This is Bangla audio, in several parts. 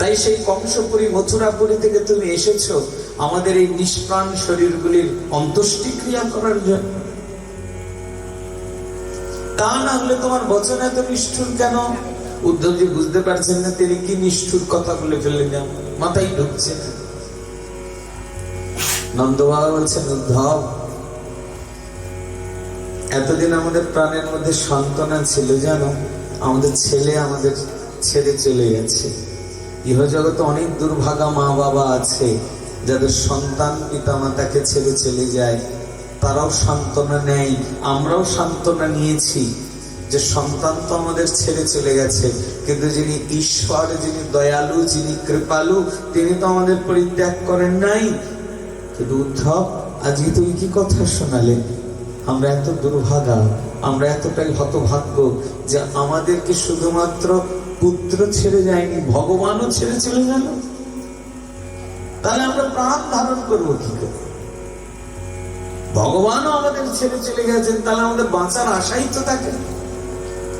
তাই সেই কংসপুরী, মথুরাপুরী থেকে তুমি এসেছ আমাদের এই নিষ্প্রাণ শরীরগুলির অন্ত্যেষ্টিক্রিয়া করার জন্য। তা না হলে তোমার বচন এত নিষ্ঠুর কেন? উদ্ধবজি বুঝতে পারছেন না তিনি কি নিষ্ঠুর কথা বলে ফেললেন যেন। মাথায় ঢুকছে। না নন্দবাবা বলছেন, উদ্ধব, এতদিন আমাদের প্রাণের মধ্যে সান্ত্বনা ছিল জানো? আমাদের ছেলে আমাদের ছেড়ে চলে গেছে। ইহজগতে অনেক দুর্ভাগা মা বাবা আছে, যাদের সন্তান পিতা মাতাকে ছেড়ে চলে যায়। তারাও সান্ত্বনা নেয়, আমরাও সান্ত্বনা নিয়েছি যে সন্তান তো আমাদের ছেড়ে চলে গেছে, কিন্তু যিনি ঈশ্বর, যিনি দয়ালু, যিনি কৃপালু, তিনি তো আমাদের পরিত্যাগ করেন নাই। কিন্তু উদ্ধব আজকে তুমি কি কথা শোনালে? আমরা এত দুর্ভাগা, আমরা এতটাই হতভাগ্য যে আমাদেরকে শুধুমাত্র পুত্র ছেড়ে যায়নি, ভগবানও ছেড়ে চলে গেল। তাহলে আমরা প্রাণ ধারণ করব কি করে? ভগবানও আমাদের ছেড়ে চলে গেছেন, তাহলে আমাদের বাঁচার আশাই তো থাকে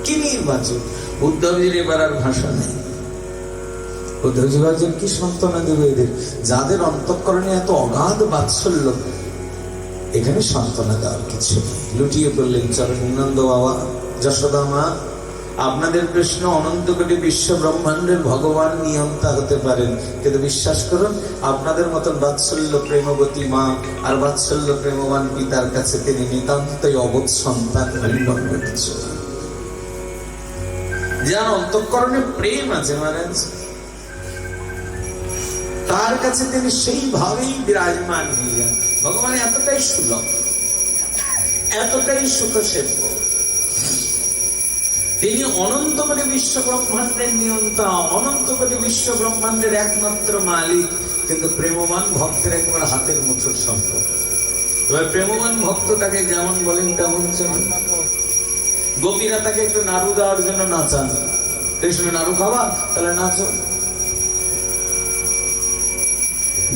কি নিয়ে বাঁচো উদ্ধবীর এবার আর ভাষা নেই। উদ্ধবজি কি সান্ত্বনা দেবে এদের? যাদের অন্তঃকরণে এত অগাধ বাৎসল্য, এখানে সান্ত্বনা দেওয়ার কিছু নেই। লুটিয়ে পড়লেন চরণানন্দ বাবা, যশোদা মা আপনাদের প্রশ্ন অনন্ত কোটি বিশ্ব ব্রহ্মাণ্ডের ভগবান নিয়ন্তা হতে পারেন। কিন্তু বিশ্বাস করুন, আপনাদের মতন বাৎসল্য প্রেমবতী মা আর বাৎসল্য প্রেমবান পিতার কাছে তিনি নিতান্তই অবোধ সন্তান হরিবন করছে। যার অন্তঃকরণে প্রেম আছে মহারাজ তার কাছে তিনি সেইভাবেই বিরাজমান হয়ে যান ভগবান এতটাই সুলভ, এতটাই সুখসেব্য তিনি অনন্ত কোটি বিশ্ব ব্রহ্মাণ্ডের নিয়ন্তা অনন্ত কোটি বিশ্ব ব্রহ্মাণ্ডের একমাত্র মালিক, কিন্তু প্রেমবান ভক্তের একবার হাতের মুঠোর সম্পদ। এবার প্রেমবান ভক্ত তাকে যেমন বলেন তেমন চলেন গোপীরা তাকে একটু নাড়ু দেওয়ার জন্য নাচান কৃষ্ণ নাড়ু খাবা, তাহলে নাচো।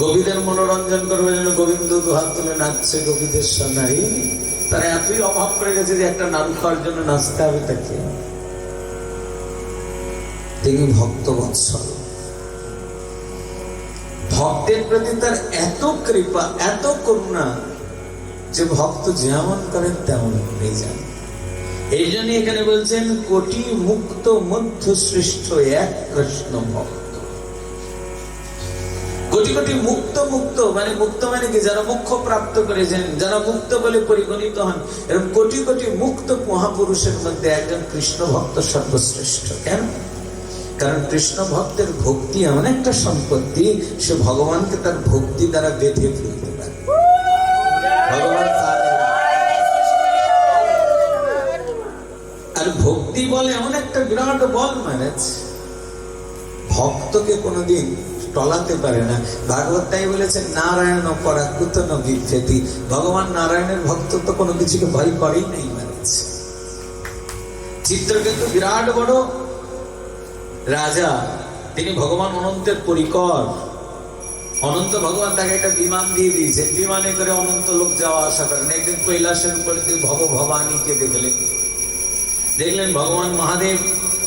গোপীদের মনোরঞ্জন করবে যেন গোবিন্দ দু হাত তুলে নাচছে গোপীদের সোনারি তারা এতই অভাব করে গেছে যে একটা নাড়ু খাওয়ার জন্য নাচতে হবে তাকে। তিনি ভক্ত বৎসল। ভক্তের প্রতি তার এত কৃপা, এত করুণা যে ভক্ত যেমন করেন তেমন হয়ে যান। এই জন্য এখানে বলছেন, কোটি মুক্ত মধ্য সৃষ্ট এক কৃষ্ণ ভক্ত। কোটি কোটি মুক্ত মুক্ত মানে মুক্ত মানে কি? যারা মুখ্য প্রাপ্ত করেছেন যারা মুক্ত বলে পরিগণিত হন, এরকম কোটি কোটি মুক্ত মহাপুরুষের মধ্যে একজন কৃষ্ণ ভক্ত সর্বশ্রেষ্ঠ। কেন? কারণ কৃষ্ণ ভক্তের ভক্তি এমন একটা সম্পত্তি, সে ভগবানকে তার ভক্তি দ্বারা বেঁধে ফেলতে পারে। আর ভক্তি বলে এমন একটা বিরাট বল মহারাজ ভক্তকে কোনোদিন টলাতে পারে না। ভাগবত তাই বলেছেন নারায়ণ পরাকুত বিখ্যাতি ভগবান নারায়ণের ভক্ত তো কোনো কিছুকে ভয় করেই নাই মহারাজ চিত্রকেতু বিরাট বড় রাজা, তিনি ভগবান অনন্তের পরিকর। অনন্ত ভগবান তাকে একটা বিমান দিয়ে দিয়েছেন বিমানে করে অনন্ত লোক যাওয়া আসা করেন একদিন কৈলাসের উপরে দিয়ে ভব ভবানীকে দেখলেন। দেখলেন ভগবান মহাদেব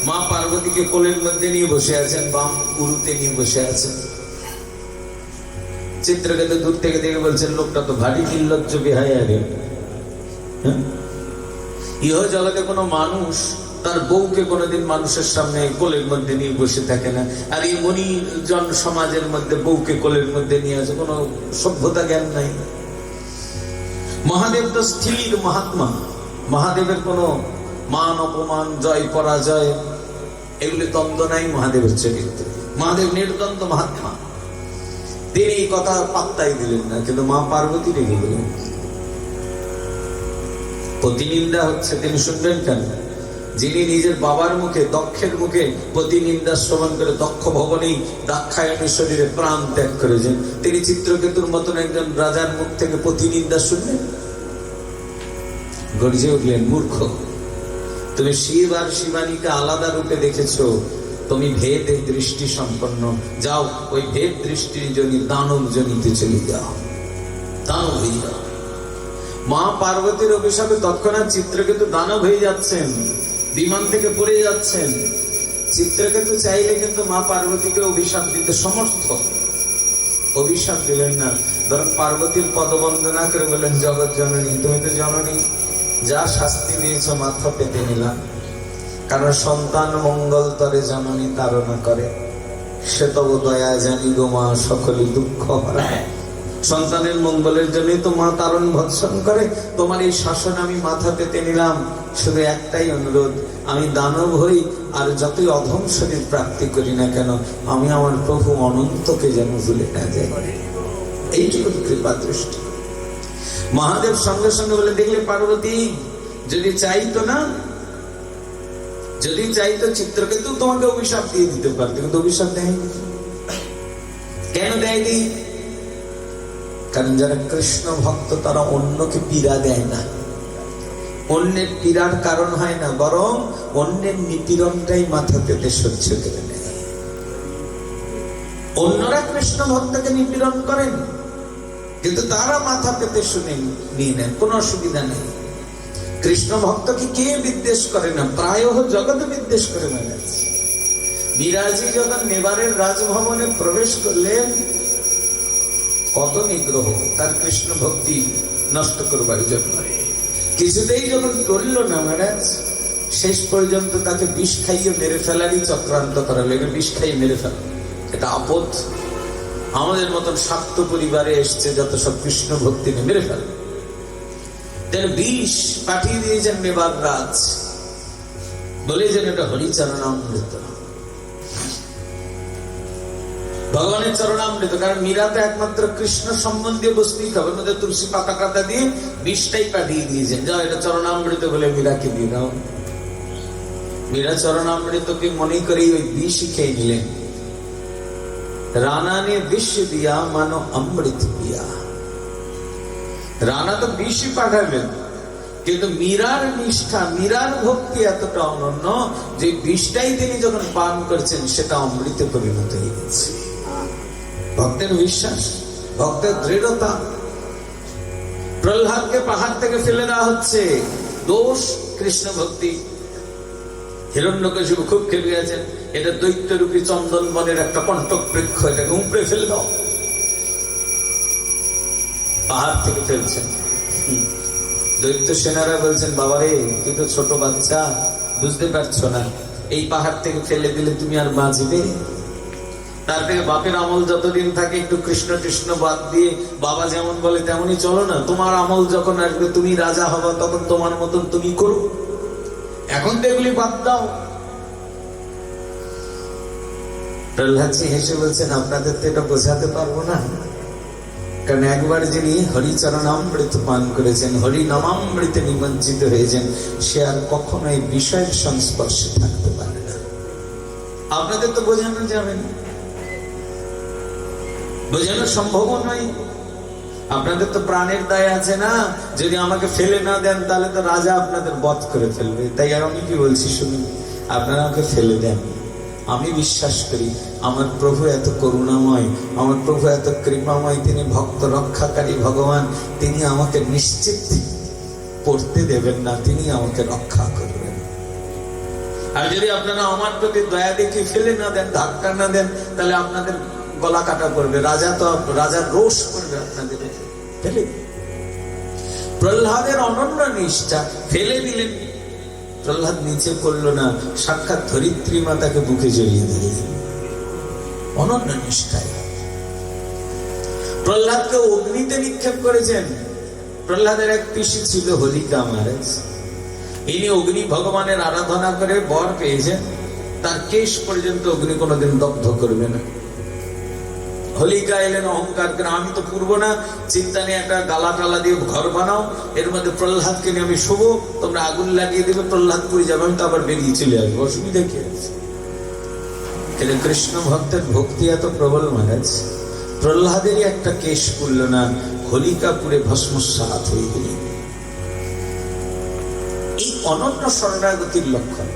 মা পার্বতীকে কোলের মধ্যে নিয়ে বসে আছেন, বাম উরুতে নিয়ে বসে আছেন। চিত্রকেতু দূর থেকে দেখে বলছেন, লোকটা তো ভারী নির্লজ্জ বিহায় আরে হ্যাঁ? ইহ জগতে কোনো মানুষ তার বউকে কোনোদিন মানুষের সামনে কোলের মধ্যে নিয়ে বসে থাকে না। আর এই মনি জন সমাজের মধ্যে বউকে কোলের মধ্যে নিয়ে আছে কোনো সভ্যতা জ্ঞান নাই। মহাদেব তো স্থির মহাত্মা। মহাদেবের কোনো মান অপমান, জয় পরাজয়, এগুলি দ্বন্দ্ব নাই মহাদেবের চরিত্রে। মহাদেব নির্দ্বন্দ্ব মহাত্মা। তিনি এই কথা পাত্তাই দিলেন না, কিন্তু মা পার্বতী রেগে গেলেন। প্রতিনিন্দা হচ্ছে, তিনি শুনবেন কেন? যিনি নিজের বাবার মুখে, দক্ষের মুখে প্রতিনিন্দা শ্রবণ করে দক্ষ ভবনেই দাক্ষায়ণী শরীরে প্রাণ ত্যাগ করেছেন। তিনি চিত্রকেতুর মতন একজন রাজার মুখ থেকে প্রতিনিন্দা শুনলেন। গর্জে উঠলেন, মূর্খ, তুমি শিব আর শিবানীকে আলাদা রূপে দেখেছ। তুমি ভেদ দৃষ্টি সম্পন্ন। যাও, ওই ভেদ দৃষ্টির জন্য দানব জনিতে চলে যাও। দানব হয়ে যাও। মা পার্বতীর অভিশাপে তৎক্ষণাৎ চিত্রকেতু দানব হয়ে যাচ্ছেন। বিমান থেকে পড়ে যাচ্ছেন। চিত্রকেতু চাইলে কিন্তু মা পার্বতীকে অভিশাপ দিতে সমর্থ। অভিশাপ দিলেন না। বরং পার্বতীর পদবন্দনা করে বললেন, জগৎ জননী, তুমি তো জননী। যা শাস্তি দিয়েছ মাথা পেতে নিলাম। কারণ সন্তান মঙ্গল তরে জননী তাড়না করে। সে তব দয়া জানি গো মা, সকলে দুঃখ হারায় সন্তানের মঙ্গলের জন্যই তো মা তারণ ভৎসন করে। তোমার এই শাসন আমি মাথা পেতে নিলাম। শুধু একটাই অনুরোধ, আমি দানব হই, আর যতই অধম শরীর প্রাপ্তি করি না কেন, আমি আমার প্রভু অনন্তকে যেন ভুলে না যাই। এইটুকু কৃপা দৃষ্টি। মহাদেব সঙ্গে সঙ্গে বলে, দেখলে পার্বতী, যদি চাইতো না, যদি চাইতো চিত্রকেতু তোমাকে অভিশাপ দিয়ে দিতে পারতো, কিন্তু অভিশাপ দেয়নি। কেন দেয়নি? কারণ যারা কৃষ্ণ ভক্ত, তারা অন্যকে পীড়া দেয় না। অন্যের পীড়ার কারণ হয় না, বরং অন্যের নিপীড়নটাই মাথা পেতে সহ্য করে নেয়। অন্যরা কৃষ্ণ ভক্তকে নিপীড়ন করেন, কিন্তু তারা মাথা পেতে শুনে নিয়ে নেন, কোনো অসুবিধা নেই। কৃষ্ণ ভক্তকে কে বিদ্বেষ করে না? প্রায় জগতে বিদ্বেষ করে বেড়াচ্ছে। বিরাজি যখন নেবারের রাজভবনে প্রবেশ করলেন কত নিগ্রহ তার কৃষ্ণ ভক্তি নষ্ট করবার জন্য। কিছুতেই যখন করল না মহারাজ, শেষ পর্যন্ত তাকে বিষ খাইয়ে মেরে ফেলারই চক্রান্ত করা লেগে বিষ খাইয়ে মেরে ফেলা। এটা আপদ। আমাদের মতন স্বার্থ পরিবারে এসছে যত সব কৃষ্ণ ভক্তি মেরে ফেলে। তেন বিষ পাঠিয়ে দিয়েছেন মেবার রাজ। বলেছেন এটা হরিচরণামৃত। ভগবানের চরণামৃত, কারণ মীরা তো একমাত্র কৃষ্ণ সম্বন্ধীয় বস্তুই খাবার মধ্যে তুলসী পাতা কাটা দিয়ে বিষটাই পাঠিয়ে দিয়েছেন। যাও, এটা চরণামৃত বলে মীরাকে দিয়ে দাও মীরা চরণামৃতকে মনে করে ওই বিষ খেয়ে নিলেন। রানা বিষ দিয়া মানো অমৃত দিয়া। রানা তো বিষই কিন্তু মীরার নিষ্ঠা, মীরার ভক্তি এতটা অনন্য যে বিষটাই তিনি যখন পান করছেন, সেটা অমৃতে পরিণত হয়ে গেছে। ভক্তের বিশ্বাস, ভক্তের দৃঢ়তা। প্রহ্লাদকে পাহাড় থেকে ফেলে দেওয়া হচ্ছে। দোষ, কৃষ্ণ ভক্তি। হিরণ্যকশিপু খুব খেলে গেছেন এটা দৈত্যরূপী চন্দন বনের একটা কণ্টক বৃক্ষ, এটাকে উপড়ে ফেলে দাও। পাহাড় থেকে ফেলছেন। দৈত্য সেনারা বলছেন, বাবারে, তুই তো ছোট বাচ্চা, বুঝতে পারছ না। এই পাহাড় থেকে ফেলে দিলে তুমি আর বাঁচবে? তার থেকে বাপের আমল যতদিন থাকে, একটু কৃষ্ণ কৃষ্ণ বাদ দিয়ে বাবা যেমন বলে তেমনই চলো না। তোমার আমল যখন আসবে, তুমি রাজা হবা, তখন তোমার মতন তুমি করো। এখন তো এগুলি বাদ দাও। প্রহ্লাদজি হেসে বলছেন, আপনাদের তো এটা বোঝাতে পারব না। কারণ একবার যিনি হরিচরণামৃত পান করেছেন হরি নামামৃতে নিমজ্জিত হয়েছেন, সে আর কখনো এই বিষয়ের সংস্পর্শে থাকতে পারে না। আপনাদের তো বোঝানো যাবে না। বোঝানো সম্ভব নয়। আপনাদের তো প্রাণের দায় আছে না? যদি আমাকে ফেলে না দেন, তাহলে তো রাজা আপনাদের বধ করে ফেলবে। তাই আর আমি কি বলছি শুনুন, আপনারা আমাকে ফেলে দেন। আমি বিশ্বাস করি, আমার প্রভু এত করুণাময়, আমার প্রভু এত কৃপাময়, তিনি ভক্ত, রক্ষাকারী, ভগবান, তিনি আমাকে নিশ্চিত পড়তে দেবেন না, তিনি আমাকে রক্ষা করবেন। আর যদি আপনারা আমার প্রতি দয়া দেখে ফেলে না দেন, ধাক্কা না দেন, তাহলে আপনাদের গলা কাটা করবে, রাজা তো রাজার রোষ করবে আপনাদের ফেলে প্রহ্লাদের অনন্য নিষ্ঠা, ফেলে দিলেন। প্রহ্লাদ নিচে পড়ল না, সাক্ষাৎ ধরিত্রী মাতাকে বুকে জড়িয়ে দিলেন অনন্য নিষ্ঠায়। প্রহ্লাদকে অগ্নিতে নিক্ষেপ করেছেন। প্রহ্লাদের এক পিসি ছিল হোলিকা মহারাজ। ইনি অগ্নি ভগবানের আরাধনা করে বর পেয়েছেন। তার কেশ পর্যন্ত অগ্নি কোনোদিন দগ্ধ করবে না। হোলিকা এলেন অহংকার করে আমি তো পূর্ব না। চিন্তা নিয়ে একটা গালা টালা দিয়ে ঘর বানাও। এর মধ্যে প্রহ্লাদকে নিয়ে আমি শুভ তোমরা আগুন লাগিয়ে দেবে প্রহ্লাদ পুরি যাবে। আমি তো আবার বেরিয়ে চলে আসব। অসুবিধা কি আছে? কিন্তু কৃষ্ণ ভক্তের ভক্তি এত প্রবল মহারাজ। প্রহ্লাদেরই একটা কেশ করল না। হোলিকা পুরে ভস্মসাত হয়ে গেলেন। এই অনন্য শরণাগতির লক্ষণ।